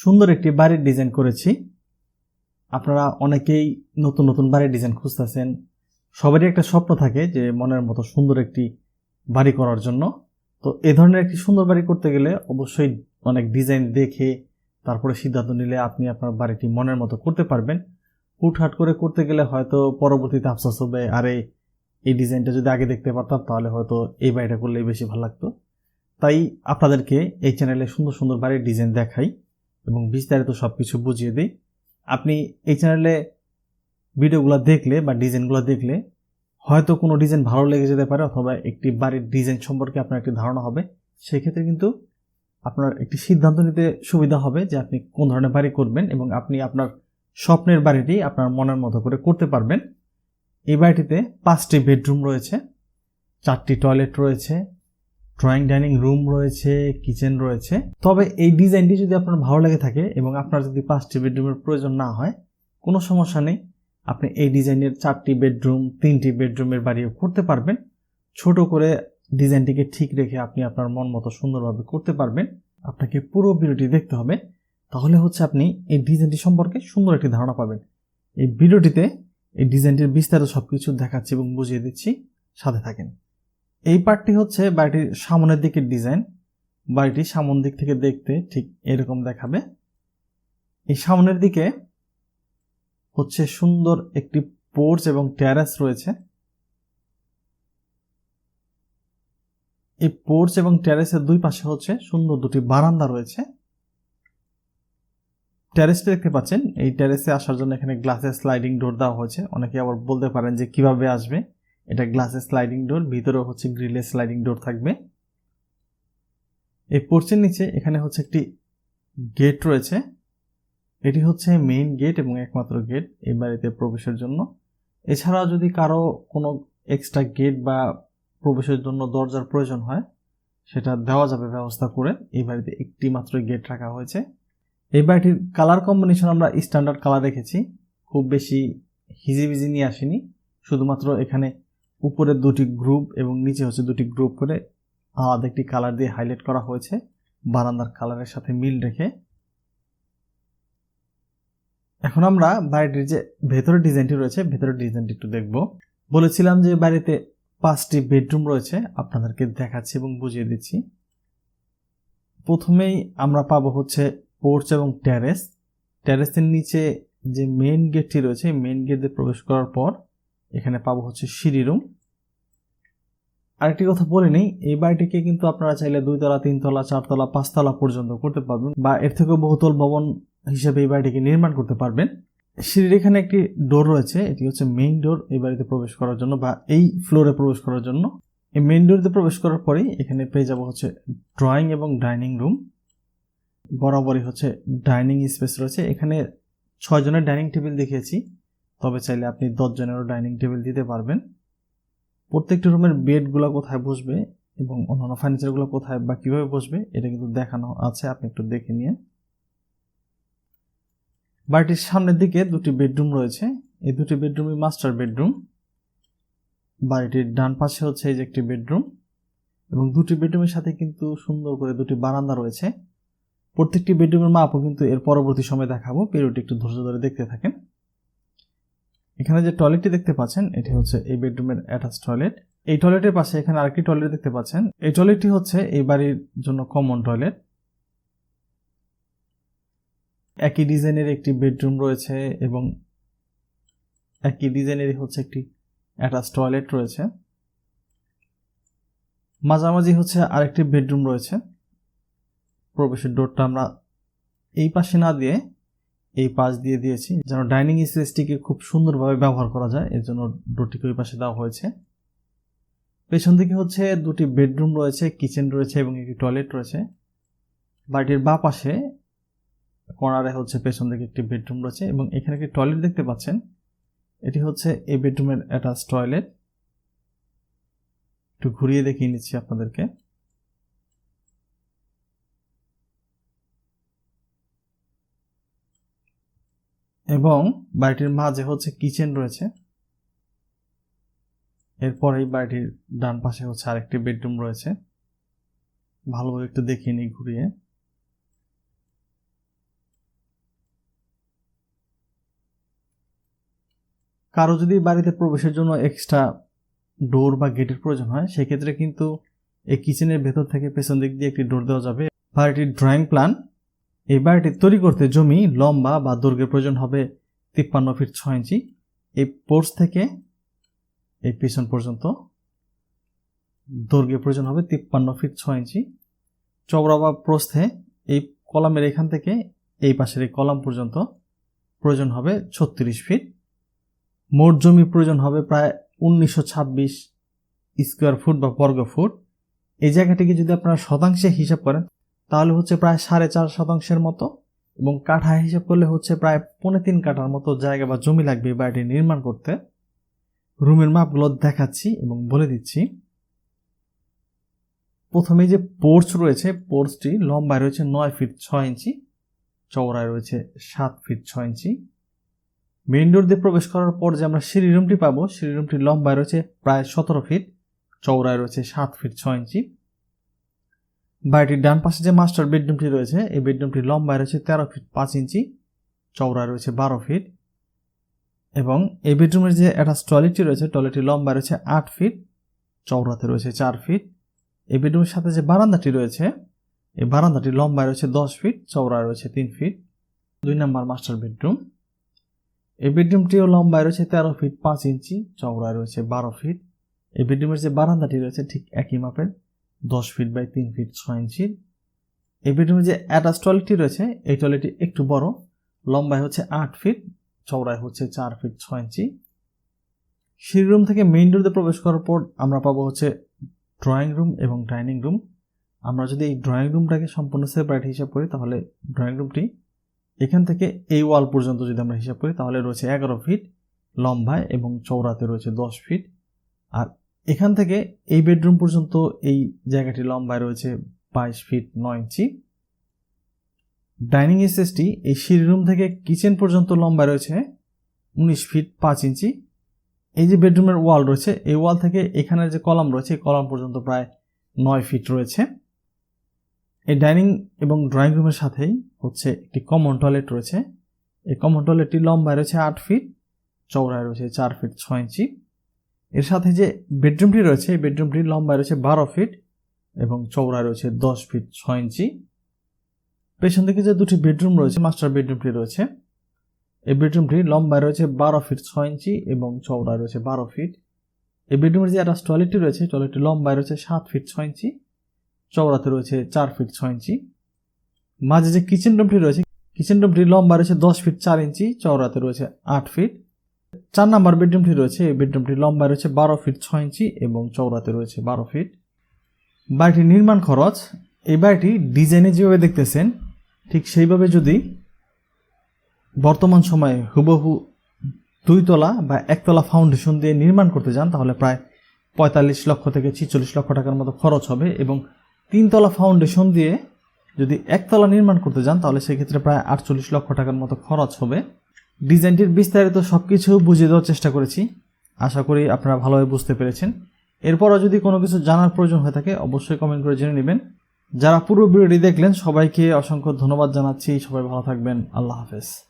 সুন্দর একটি বাড়ির ডিজাইন করেছি। আপনারা অনেকেই নতুন নতুন বাড়ির ডিজাইন খুঁজতেছেন। সবারই একটা স্বপ্ন থাকে যে মনের মতো সুন্দর একটি বাড়ি করার জন্য। তো এ ধরনের একটি সুন্দর বাড়ি করতে গেলে অবশ্যই অনেক ডিজাইন দেখে, তারপরে সিদ্ধান্ত নিলে আপনি আপনার বাড়িটি মনের মতো করতে পারবেন। হুটহাট করে করতে গেলে হয়তো পরবর্তীতে আফসোস হবে, আরে, এই ডিজাইনটা যদি আগে দেখতে পারতাম, তাহলে হয়তো এই বাড়িটা করলেই বেশি ভালো লাগতো। তাই আপনাদেরকে এই চ্যানেলে সুন্দর সুন্দর বাড়ির ডিজাইন দেখাই। এবং বিস্তারিত সব কিছু বুঝিয়ে দিই। আপনি এই চ্যানেলে ভিডিওগুলো দেখলে বা ডিজাইনগুলো দেখলে হয়তো কোনো ডিজাইন ভালো লেগে যেতে পারে অথবা একটি বাড়ির ডিজাইন সম্পর্কে আপনার একটি ধারণা হবে। সেক্ষেত্রে কিন্তু আপনার একটি সিদ্ধান্ত নিতে সুবিধা হবে যে আপনি কোন ধরনের বাড়ি করবেন এবং আপনি আপনার স্বপ্নের বাড়িটি আপনার মনের মতো করে করতে পারবেন। এই বাড়িটিতে পাঁচটি বেডরুম রয়েছে, চারটি টয়লেট রয়েছে ড্রয়িং ডাইনিং রুম রয়েছে, কিচেন রয়েছে। তবে এই ডিজাইনটি যদি আপনার ভালো লেগে থাকে এবং আপনার যদি পাঁচটি বেডরুমের প্রয়োজন না হয়, কোনো সমস্যা নেই। আপনি এই ডিজাইনের চারটি বেডরুম, তিনটি বেডরুমের বাড়িও করতে পারবেন। ছোট করে ডিজাইনটিকে ঠিক রেখে আপনি আপনার মন মতো সুন্দরভাবে করতে পারবেন। আপনাকে পুরো ভিডিওটি দেখতে হবে। তাহলে হচ্ছে আপনি এই ডিজাইনটি সম্পর্কে সুন্দর একটি ধারণা পাবেন। এই ভিডিওটিতে এই ডিজাইনটির বিস্তারিত সব কিছু দেখাচ্ছি এবং বুঝিয়ে দিচ্ছি। সাথে থাকেন। এই পার্টটি হচ্ছে বাড়িটির সামনের দিকের ডিজাইন বাড়িটি সামন দিক থেকে দেখতে ঠিক এরকম দেখাবে। এই সামনের দিকে হচ্ছে সুন্দর একটি পোর্চ এবং ট্যারাস রয়েছে। এই পোর্চ এবং ট্যারেসের দুই পাশে হচ্ছে সুন্দর দুটি বারান্দা রয়েছে। ট্যারেসটা দেখতে পাচ্ছেন। এই ট্যারেসে আসার জন্য এখানে গ্লাসের স্লাইডিং ডোর দেওয়া হয়েছে। অনেকে আবার বলতে পারেন যে কীভাবে আসবে। এটা গ্লাসের স্লাইডিং ডোর ভিতরে হচ্ছে গ্রিলের স্লাইডিং ডোর থাকবে। এই পোর্চের নিচে এখানে হচ্ছে একটি গেট রয়েছে। এটি হচ্ছে মেইন গেট এবং একমাত্র গেট এই বাড়িতে প্রবেশের জন্য। এছাড়া যদি কারও কোনো এক্সট্রা গেট বা প্রবেশের জন্য দরজার প্রয়োজন হয়, সেটা দেওয়া যাবে ব্যবস্থা করে। এই বাড়িতে একটি মাত্র গেট রাখা হয়েছে। এই বাড়িটির কালার কম্বিনেশন আমরা স্ট্যান্ডার্ড কালার রেখেছি খুব বেশি হিজিবিজি নিয়ে আসিনি। শুধুমাত্র এখানে উপরে দুটি গ্রুপ এবং নিচে হচ্ছে দুটি গ্রুপ করে আলাদা একটি কালার দিয়ে হাইলাইট করা হয়েছে। বারান্দার কালারের সাথে মিল রেখে। এখন আমরা বাড়িটির যে ভেতরের ডিজাইনটি রয়েছে, ভেতরের ডিজাইনটি একটু দেখব। বলেছিলাম যে বাড়িতে পাঁচটি বেডরুম রয়েছে, আপনাদেরকে দেখাচ্ছি এবং বুঝিয়ে দিচ্ছি। প্রথমেই আমরা পাবো হচ্ছে পোর্চ এবং ট্যারেস ট্যারেসের নিচে যে মেন গেটটি রয়েছে মেন গেট প্রবেশ করার পর এখানে পাবো হচ্ছে সিঁড়ি রুম। আরেকটি কথা বলে নেই, এই বাড়িটিকে কিন্তু আপনারা চাইলে দুইতলা, তিনতলা, চারতলা, পাঁচতলা পর্যন্ত করতে পারবেন বা এর থেকেও বহুতল ভবন হিসেবে এই বাড়িটিকে নির্মাণ করতে পারবেন। সিঁড়ির এখানে একটি ডোর রয়েছে, এটি হচ্ছে মেইন ডোর এই বাড়িতে প্রবেশ করার জন্য বা এই ফ্লোরে প্রবেশ করার জন্য। এই মেইন ডোরতে প্রবেশ করার পরেই এখানে পেয়ে যাব হচ্ছে ড্রয়িং এবং ডাইনিং রুম বরাবরই হচ্ছে ডাইনিং স্পেস রয়েছে। এখানে ছয় জনের ডাইনিং টেবিল দেখিয়েছি। তবে চাইলে আপনি দশ জনেরও ডাইনিং টেবিল দিতে পারবেন। প্রত্যেকটি রুমের বেডগুলো কোথায় বসবে এবং অন্যান্য ফার্নিচারগুলো কোথায় বা কীভাবে বসবে, এটা কিন্তু দেখানো আছে, আপনি একটু দেখে নিন বাড়িটির সামনের দিকে দুটি বেডরুম রয়েছে। এই দুটি বেডরুমই মাস্টার বেডরুম। বাড়িটির ডান পাশে হচ্ছে এই যে একটি বেডরুম এবং দুটি বেডরুমের সাথে কিন্তু সুন্দর করে দুটি বারান্দা রয়েছে। প্রত্যেকটি বেডরুমের মাপও কিন্তু এর পরবর্তী সময় দেখাবো। ভিডিওটি একটু ধৈর্য ধরে দেখতে থাকেন। এখানে যে টয়লেটটি দেখতে পাচ্ছেন, এটি হচ্ছে এই বেডরুমের অ্যাটাচ টয়লেট এই টয়লেটের পাশে এখানে আরেকটি টয়লেট দেখতে পাচ্ছেন। এই টয়লেটটি হচ্ছে এই বাড়ির জন্য কমন টয়লেট একই ডিজাইনের একটি বেডরুম রয়েছে এবং একই ডিজাইনেরই হচ্ছে একটি অ্যাটাচ টয়লেট রয়েছে। মাঝামাঝি হচ্ছে আরেকটি বেডরুম রয়েছে। প্রবেশের ডোরটা আমরা এই পাশে না দিয়ে এই পাশ দিয়ে দিয়েছি, যেন ডাইনিং স্পেসটিকে খুব সুন্দরভাবে ব্যবহার করা যায়। এর জন্য ডোরটিকে ওই পাশে দেওয়া হয়েছে। পেছন দিকে হচ্ছে দুটি বেডরুম রয়েছে, কিচেন রয়েছে এবং একটি টয়লেট রয়েছে। বাড়িটির বা পাশে, কর্নারে হচ্ছে পেছন দিকে একটি বেডরুম রয়েছে এবং এখানে একটি টয়লেট দেখতে পাচ্ছেন। এটি হচ্ছে এই বেডরুমের অ্যাটাচ টয়লেট। একটু ঘুরিয়ে দেখিয়ে নিচ্ছি আপনাদেরকে। এবং বাড়িটির মাঝে হচ্ছে কিচেন রয়েছে। এরপরে বাড়িটির ডান পাশে হচ্ছে আরেকটি বেডরুম রয়েছে। ভালোভাবে একটু দেখিয়ে নিই ঘুরিয়ে। কারও যদি বাড়িতে প্রবেশের জন্য এক্সট্রা ডোর বা গেটের প্রয়োজন হয়, সেক্ষেত্রে কিন্তু এই কিচেনের ভেতর থেকে পেছন দিক দিয়ে একটি ডোর দেওয়া যাবে। বাড়িটির ড্রয়িং প্ল্যান এই বাড়িটি তৈরি করতে জমি লম্বা বা দৈর্ঘ্যের প্রয়োজন হবে তিপ্পান্ন ফিট ছয় ইঞ্চি। এই পোর্স থেকে এই পিছন পর্যন্ত দৈর্ঘ্যের প্রয়োজন হবে তিপ্পান্ন ফিট ছয় ইঞ্চি। চওড়া বা প্রস্থে এই কলামের এখান থেকে এই পাশের এই কলাম পর্যন্ত প্রয়োজন হবে ছত্রিশ ফিট। মোট জমি প্রয়োজন হবে প্রায় উনিশশো ছাব্বিশ স্কোয়ার ফুট বা বর্গ ফুট। এই জায়গাটিকে যদি আপনারা শতাংশে হিসাব করেন তাহলে হচ্ছে প্রায় সাড়ে চার শতাংশের মতো, এবং কাঠা হিসাব করলে হচ্ছে প্রায় পৌনে তিন কাঠার মতো জায়গা বা জমি লাগবে বাড়িটি নির্মাণ করতে। রুমের মাপগুলো দেখাচ্ছি এবং বলে দিচ্ছি। প্রথমে যে পোর্চ রয়েছে, পোর্চটি লম্বায় রয়েছে নয় ফিট ছয় ইঞ্চি, চওড়ায় রয়েছে সাত ফিট ছয় ইঞ্চি। মেইন ডোর দিয়ে প্রবেশ করার পর যে আমরা সিঁড়ি রুমটি পাবো, সিঁড়ি রুমটি লম্বায় রয়েছে প্রায় সতেরো ফিট, চওড়ায় রয়েছে সাত ফিট ছয় ইঞ্চি। বাড়িটির ডান পাশে যে মাস্টার বেডরুমটি রয়েছে, এই বেডরুমটি লম্বায় রয়েছে তেরো ফিট পাঁচ ইঞ্চি, চওড়ায় রয়েছে বারো ফিট এবং এই বেডরুমের যে অ্যাটাচ টয়লেটটি রয়েছে টয়লেটটি লম্বায় রয়েছে আট ফিট চওড়াতে রয়েছে চার ফিট এই বেডরুমের সাথে যে বারান্দাটি রয়েছে, এই বারান্দাটি লম্বায় রয়েছে দশ ফিট চওড়ায় রয়েছে তিন ফিট দুই নম্বর মাস্টার বেডরুম এই বেডরুমটিও লম্বায় রয়েছে তেরো ফিট পাঁচ ইঞ্চি, চওড়ায় রয়েছে বারো ফিট এই বেডরুমের যে বারান্দাটি রয়েছে ঠিক একই মাপের। দশ ফিট বাই তিন ফিট ছয় ইঞ্চির এই বেডরুমে যে অ্যাটাচ টয়লেটটি রয়েছে, এই টয়লেটটি একটু বড়। লম্বায় হচ্ছে আট ফিট চওড়ায় হচ্ছে চার ফিট ছয় ইঞ্চি সিঁড়ি রুম থেকে মেইন ডোরতে প্রবেশ করার পর আমরা পাবো হচ্ছে ড্রয়িং রুম এবং ডাইনিং রুম আমরা যদি এই ড্রয়িং রুমটাকে সম্পূর্ণ সেপারেট হিসাব করি, তাহলে ড্রয়িং রুমটি এখান থেকে এই ওয়াল পর্যন্ত যদি আমরা হিসাব করি, তাহলে রয়েছে এগারো ফিট লম্বায় এবং চৌড়াতে রয়েছে দশ ফিট আর এখান থেকে এই বেডরুম পর্যন্ত এই জায়গাটি লম্বায় রয়েছে বাইশ ফিট নয় ইঞ্চি। ডাইনিং স্পেসটি এই সিঁড়ি রুম থেকে কিচেন পর্যন্ত লম্বায় রয়েছে উনিশ ফিট পাঁচ ইঞ্চি। এই যে বেডরুমের ওয়াল রয়েছে, এই ওয়াল থেকে এখানের যে কলাম রয়েছে, এই কলাম পর্যন্ত প্রায় নয় ফিট রয়েছে। এই ডাইনিং এবং ড্রয়িং রুমের সাথেই হচ্ছে একটি কমন টয়লেট রয়েছে। এই কমন টয়লেটটি লম্বায় রয়েছে আট ফিট চৌড়ায় রয়েছে চার ফিট ছয় ইঞ্চি। এর সাথে যে বেডরুমটি রয়েছে, এই বেডরুমটির লম্বায় রয়েছে বারো ফিট এবং চৌড়ায় রয়েছে দশ ফিট ছয় ইঞ্চি। পেছন দিকে যে দুটি বেডরুম রয়েছে, মাস্টার বেডরুমটি রয়েছে। এই বেডরুমটি লম্বায় রয়েছে বারো ফিট ছয় ইঞ্চি এবং চৌড়ায় রয়েছে বারো ফিট। এই বেডরুমের যে অ্যাটাচ টয়লেটটি রয়েছে টয়লেটটি লম্বায় রয়েছে সাত ফিট ছয় ইঞ্চি চৌড়াতে রয়েছে চার ফিট ছয় ইঞ্চি। মাঝে যে কিচেন রুমটি রয়েছে কিচেন রুমটি লম্বা রয়েছে দশ ফিট চার ইঞ্চি চৌড়াতে রয়েছে আট ফিট। চার নাম্বার বেডরুমটি রয়েছে। এই বেডরুমটি লম্বা রয়েছে বারো ফিট ছয় ইঞ্চি এবং চৌড়াতে রয়েছে বারো ফিট। বাড়িটির নির্মাণ খরচ, এই বাড়িটি ডিজাইনে যেভাবে দেখতেছেন, ঠিক সেইভাবে যদি বর্তমান সময়ে হুবহু দুইতলা বা একতলা ফাউন্ডেশন দিয়ে নির্মাণ করতে যান, তাহলে প্রায় পঁয়তাল্লিশ লক্ষ থেকে ছিচল্লিশ লক্ষ টাকার মতো খরচ হবে এবং তিনতলা ফাউন্ডেশন দিয়ে যদি একতলা নির্মাণ করতে যান, তাহলে সেক্ষেত্রে প্রায় আটচল্লিশ লক্ষ টাকার মতো খরচ হবে। ডিজাইনটির বিস্তারিত সব কিছু বুঝিয়ে দেওয়ার চেষ্টা করেছি। আশা করি আপনারা ভালোভাবে বুঝতে পেরেছেন। এরপরও যদি কোনো কিছু জানার প্রয়োজন হয়ে থাকে, অবশ্যই কমেন্ট করে জেনে নেবেন। যারা পুরো ভিডিওটি দেখলেন, সবাইকে অসংখ্য ধন্যবাদ জানাচ্ছি। সবাই ভালো থাকবেন। আল্লাহ হাফেজ।